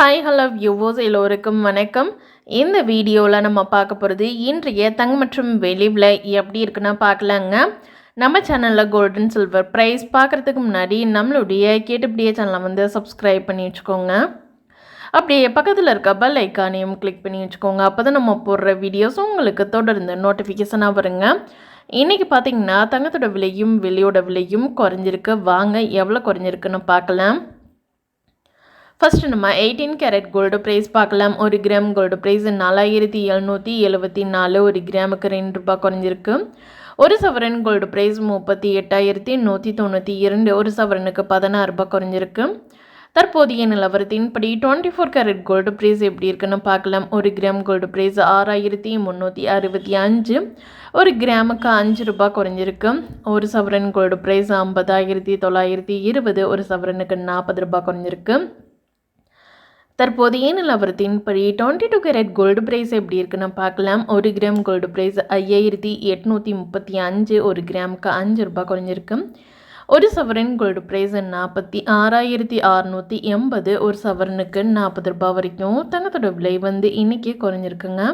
Hi hello வியூவோஸ் எல்லோருக்கும் வணக்கம். இந்த வீடியோவில் நம்ம பார்க்க போகிறது இன்றைய தங்க மற்றும் வெளிவில் எப்படி இருக்குன்னா பார்க்கலாங்க. நம்ம சேனலில் கோல்டன் சில்வர் ப்ரைஸ் பார்க்குறதுக்கு முன்னாடி நம்மளுடைய கேட்டுப்படியே சேனலை வந்து சப்ஸ்கிரைப் பண்ணி வச்சுக்கோங்க. அப்படியே பக்கத்தில் இருக்க பெல் ஐக்கானையும் கிளிக் பண்ணி வச்சுக்கோங்க. அப்போ தான் நம்ம போடுற வீடியோஸும் உங்களுக்கு தொடர்ந்து நோட்டிஃபிகேஷனாக வருங்க. இன்றைக்கி பார்த்தீங்கன்னா தங்கத்தோட விலையும் வெளியோட விலையும் குறைஞ்சிருக்கு. வாங்க எவ்வளோ குறைஞ்சிருக்குன்னு பார்க்கலாம். ஃபஸ்ட்டு நம்ம எயிட்டீன் கேரட் கோல்டு ப்ரைஸ் பார்க்கலாம். ஒரு கிராம் கோல்டு ப்ரைஸ் நாலாயிரத்தி எழுநூற்றி எழுபத்தி நாலு ஒரு கிராமுக்கு ரெண்டு ரூபாய் குறைஞ்சிருக்கு. ஒரு சவரன் கோல்டு ப்ரைஸ் முப்பத்தி எட்டாயிரத்தி நூற்றி தொண்ணூற்றி இரண்டு ஒரு சவரனுக்கு பதினாறு ரூபாய் குறைஞ்சிருக்கு. தற்போதைய நிலவரத்தின்படி twenty four carat gold price எப்படி இருக்குன்னு பார்க்கலாம். ஒரு கிராம் கோல்டு ப்ரைஸ் ஆறாயிரத்தி முந்நூற்றி அறுபத்தி அஞ்சு ஒரு கிராமுக்கு அஞ்சு ரூபாய் குறைஞ்சிருக்கு. ஒரு சவரன் கோல்டு ப்ரைஸ் ஐம்பதாயிரத்தி தொள்ளாயிரத்தி இருபது ஒரு சவரனுக்கு நாற்பது ரூபாய் குறைஞ்சிருக்கு. தற்போதைய நிலவரத்தின்படி twenty two carat gold price எப்படி இருக்குன்னு பார்க்கலாம். ஒரு கிராம் கோல்டு ப்ரைஸ் ஐயாயிரத்தி எட்நூற்றி முப்பத்தி அஞ்சு ஒரு கிராமுக்கு அஞ்சு ரூபாய் குறைஞ்சிருக்கு. ஒரு சவரன் கோல்டு ப்ரைஸ் நாற்பத்தி ஆறாயிரத்தி அறநூற்றி எண்பது ஒரு சவரனுக்கு நாற்பது ரூபாய் வரைக்கும் தங்கத்தோட விலை வந்து இன்றைக்கி குறைஞ்சிருக்குங்க.